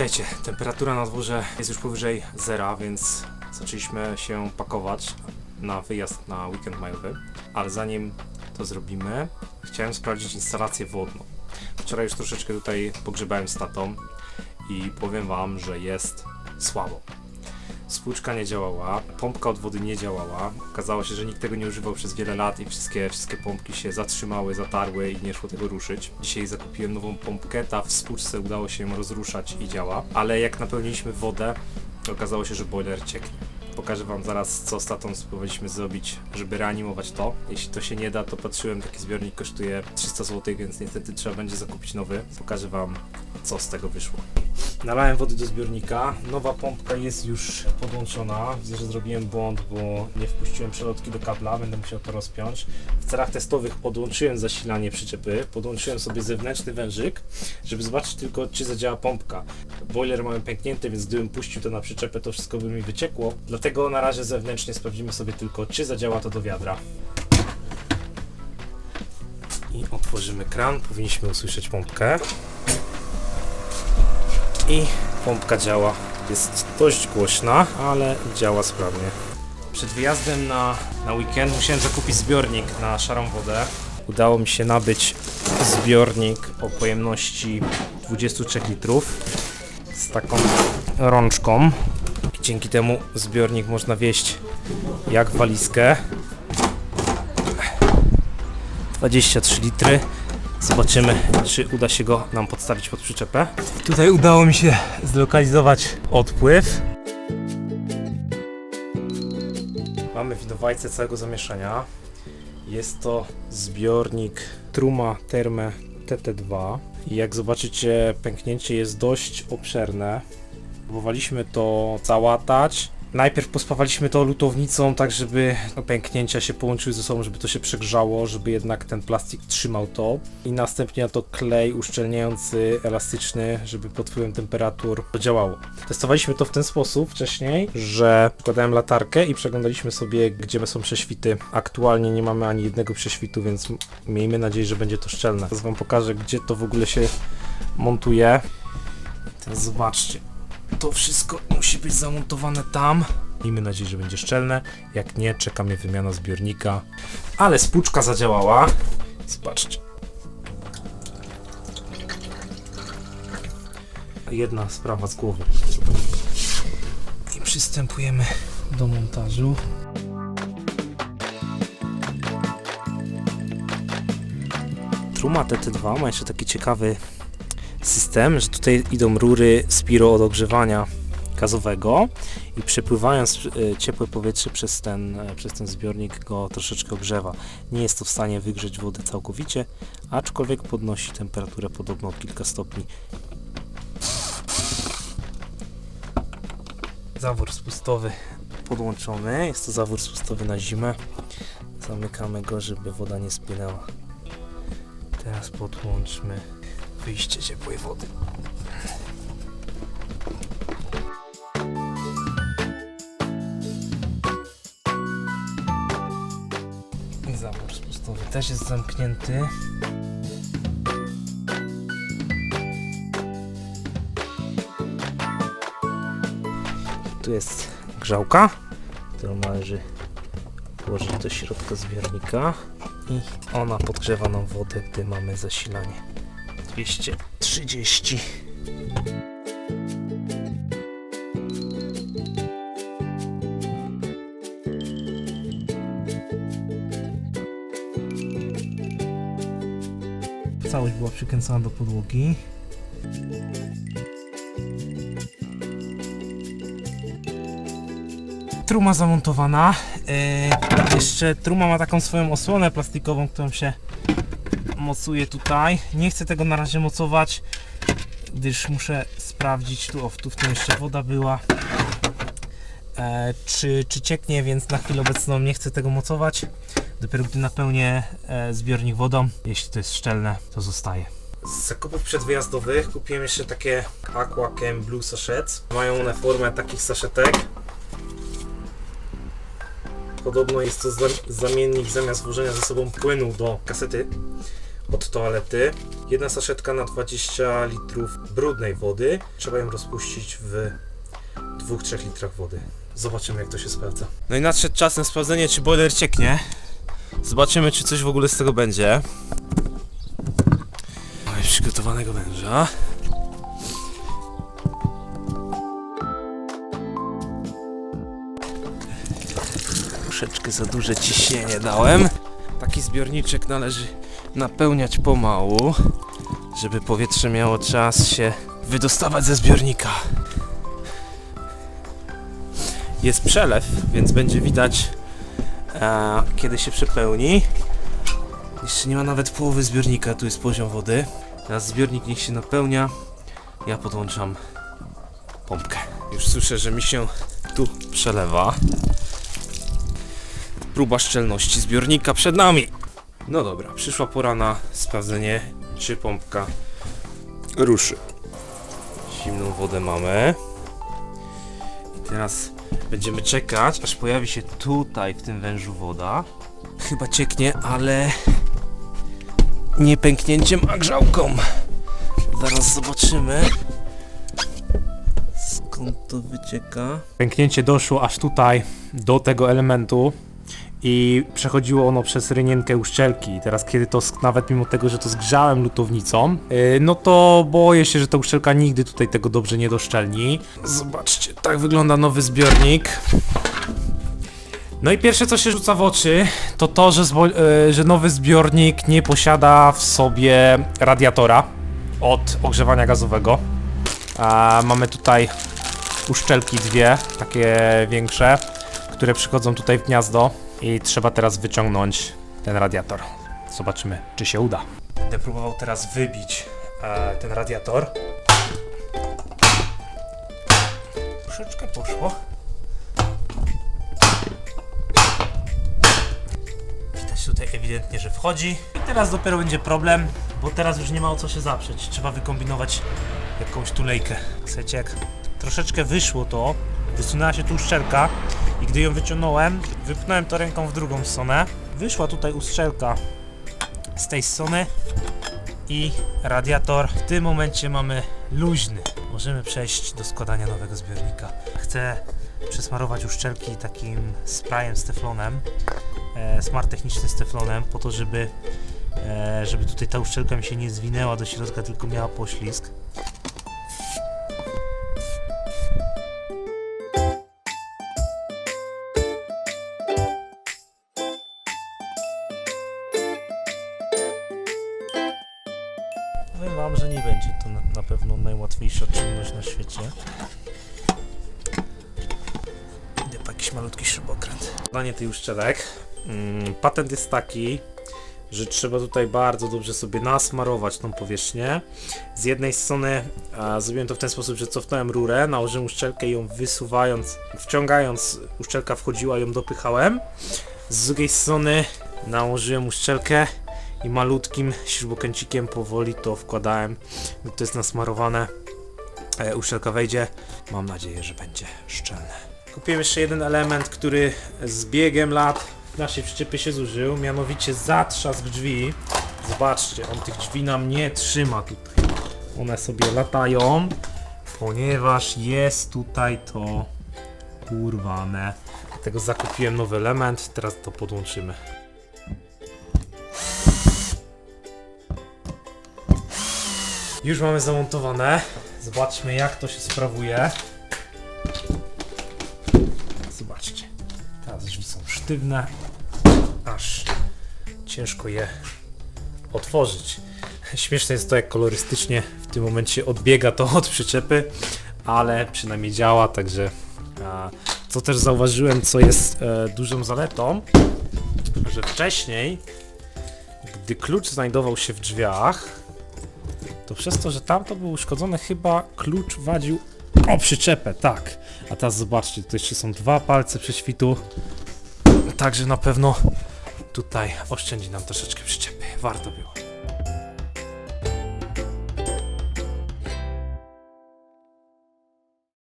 Witajcie, temperatura na dworze jest już powyżej zera, więc zaczęliśmy się pakować na wyjazd na weekend majowy. Ale zanim to zrobimy, chciałem sprawdzić instalację wodną. Wczoraj już troszeczkę tutaj pogrzebałem z tatą i powiem wam, że jest słabo. Spłuczka nie działała, pompka od wody nie działała. Okazało się, że nikt tego nie używał przez wiele lat i wszystkie, wszystkie pompki się zatrzymały, zatarły i nie szło tego ruszyć. Dzisiaj zakupiłem nową pompkę, ta w spłuczce udało się ją rozruszać i działa, ale jak napełniliśmy wodę, okazało się, że boiler cieknie. Pokażę wam zaraz, co z tatą spróbowaliśmy zrobić, żeby reanimować to. Jeśli to się nie da, to patrzyłem, taki zbiornik kosztuje 300 zł, więc niestety trzeba będzie zakupić nowy. Pokażę wam, co z tego wyszło. Nalałem wody do zbiornika. Nowa pompka jest już podłączona. Widzę, że zrobiłem błąd, bo nie wpuściłem przelotki do kabla. Będę musiał to rozpiąć. W celach testowych podłączyłem zasilanie przyczepy. Podłączyłem sobie zewnętrzny wężyk, żeby zobaczyć tylko, czy zadziała pompka. Boiler mamy pęknięty, więc gdybym puścił to na przyczepę, to wszystko by mi wyciekło. Dlatego na razie zewnętrznie sprawdzimy sobie tylko, czy zadziała to do wiadra. I otworzymy kran. Powinniśmy usłyszeć pompkę i pompka działa. Jest dość głośna, ale działa sprawnie. Przed wyjazdem na, na weekend musiałem zakupić zbiornik na szarą wodę. Udało mi się nabyć zbiornik o pojemności 23 litrów z taką rączką. Dzięki temu zbiornik można wieść jak walizkę. 23 litry. Zobaczymy, czy uda się go nam podstawić pod przyczepę. Tutaj udało mi się zlokalizować odpływ. Mamy winowajcę całego zamieszania. Jest to zbiornik Truma Terme TT2. I jak zobaczycie, pęknięcie jest dość obszerne. Próbowaliśmy to załatać. Najpierw pospawaliśmy to lutownicą, tak żeby pęknięcia się połączyły ze sobą, żeby to się przegrzało, żeby jednak ten plastik trzymał to. I następnie na to klej uszczelniający, elastyczny, żeby pod wpływem temperatur to działało. Testowaliśmy to w ten sposób wcześniej, że wkładałem latarkę i przeglądaliśmy sobie, gdzie są prześwity. Aktualnie nie mamy ani jednego prześwitu, więc miejmy nadzieję, że będzie to szczelne. Teraz wam pokażę, gdzie to w ogóle się montuje. Teraz zobaczcie. To wszystko musi być zamontowane tam. Miejmy nadzieję, że będzie szczelne. Jak nie, czeka mnie wymiana zbiornika. Ale spłuczka zadziałała. Zobaczcie. Jedna sprawa z głowy. I przystępujemy do montażu. Truma TT2 ma jeszcze taki ciekawy system, że tutaj idą rury Spiro od ogrzewania gazowego i przepływając e, ciepłe powietrze przez ten, e, przez ten zbiornik go troszeczkę ogrzewa. Nie jest to w stanie wygrzeć wody całkowicie, aczkolwiek podnosi temperaturę podobno o kilka stopni. Zawór spustowy podłączony. Jest to zawór spustowy na zimę. Zamykamy go, żeby woda nie spłynęła. Teraz podłączmy wyjście ciepłej wody. Zawór spustowy też jest zamknięty. Tu jest grzałka, którą należy włożyć do środka zbiornika i ona podgrzewa nam wodę, gdy mamy zasilanie. 230. Całość była przykręcona do podłogi. Truma zamontowana. Yy, jeszcze truma ma taką swoją osłonę plastikową, którą się mocuję tutaj. Nie chcę tego na razie mocować, gdyż muszę sprawdzić, tu, o, tu w tym jeszcze woda była, e, czy, czy cieknie, więc na chwilę obecną nie chcę tego mocować. Dopiero gdy napełnię e, zbiornik wodą, jeśli to jest szczelne, to zostaje. Z zakupów przedwyjazdowych kupiłem jeszcze takie Aqua Chem Blue Sachets. Mają one formę takich saszetek. Podobno jest to za- zamiennik zamiast włożenia ze sobą płynu do kasety od toalety. Jedna saszetka na 20 litrów brudnej wody. Trzeba ją rozpuścić w 2-3 litrach wody. Zobaczymy jak to się sprawdza. No i nadszedł czas na sprawdzenie czy boiler cieknie. Zobaczymy czy coś w ogóle z tego będzie. Mamy przygotowanego węża. Troszeczkę za duże ciśnienie dałem. Taki zbiorniczek należy napełniać pomału, żeby powietrze miało czas się wydostawać ze zbiornika. Jest przelew, więc będzie widać e, kiedy się przepełni. Jeszcze nie ma nawet połowy zbiornika, tu jest poziom wody. Teraz zbiornik niech się napełnia. Ja podłączam pompkę. Już słyszę, że mi się tu przelewa. Próba szczelności zbiornika przed nami. No dobra, przyszła pora na sprawdzenie, czy pompka ruszy. Zimną wodę mamy. I teraz będziemy czekać, aż pojawi się tutaj w tym wężu woda. Chyba cieknie, ale nie pęknięciem, a grzałką. Zaraz zobaczymy. Skąd to wycieka? Pęknięcie doszło aż tutaj do tego elementu i przechodziło ono przez rynienkę uszczelki. Teraz kiedy to, nawet mimo tego, że to zgrzałem lutownicą, yy, no to boję się, że ta uszczelka nigdy tutaj tego dobrze nie doszczelni. Zobaczcie, tak wygląda nowy zbiornik. No i pierwsze co się rzuca w oczy, to to, że, yy, że nowy zbiornik nie posiada w sobie radiatora od ogrzewania gazowego. A mamy tutaj uszczelki dwie, takie większe, które przychodzą tutaj w gniazdo i trzeba teraz wyciągnąć ten radiator. Zobaczymy, czy się uda. Będę próbował teraz wybić e, ten radiator. Troszeczkę poszło. Widać tutaj ewidentnie, że wchodzi. I teraz dopiero będzie problem, bo teraz już nie ma o co się zaprzeć. Trzeba wykombinować jakąś tulejkę. Słuchajcie, jak troszeczkę wyszło to, wysunęła się tu uszczelka i gdy ją wyciągnąłem, wypnąłem to ręką w drugą stronę. Wyszła tutaj uszczelka z tej strony i radiator w tym momencie mamy luźny. Możemy przejść do składania nowego zbiornika. Chcę przesmarować uszczelki takim sprayem z teflonem, e, smart techniczny z teflonem, po to, żeby, e, żeby tutaj ta uszczelka mi się nie zwinęła do środka, tylko miała poślizg. Powiem wam, że nie będzie to na, pewno najłatwiejsza czynność na świecie. Idę po jakiś malutki śrubokręt. Danie tych uszczelek. Mm, patent jest taki, że trzeba tutaj bardzo dobrze sobie nasmarować tą powierzchnię. Z jednej strony a, zrobiłem to w ten sposób, że cofnąłem rurę, nałożyłem uszczelkę i ją wysuwając, wciągając, uszczelka wchodziła, ją dopychałem. Z drugiej strony nałożyłem uszczelkę i malutkim śrubokręcikiem powoli to wkładałem. Gdy to jest nasmarowane, e, uszczelka wejdzie. Mam nadzieję, że będzie szczelne. Kupiłem jeszcze jeden element, który z biegiem lat naszej przyczepie się zużył, mianowicie zatrzask drzwi. Zobaczcie, on tych drzwi nam nie trzyma tutaj. One sobie latają, ponieważ jest tutaj to urwane. Dlatego zakupiłem nowy element, teraz to podłączymy. Już mamy zamontowane. Zobaczmy jak to się sprawuje. Zobaczcie. Teraz drzwi są sztywne. Aż ciężko je otworzyć. Śmieszne jest to, jak kolorystycznie w tym momencie odbiega to od przyczepy, ale przynajmniej działa, także co też zauważyłem, co jest e, dużą zaletą, że wcześniej, gdy klucz znajdował się w drzwiach, to przez to, że tamto było uszkodzone, chyba klucz wadził o przyczepę, tak. A teraz zobaczcie, tu jeszcze są dwa palce prześwitu. Także na pewno tutaj oszczędzi nam troszeczkę przyczepy. Warto było.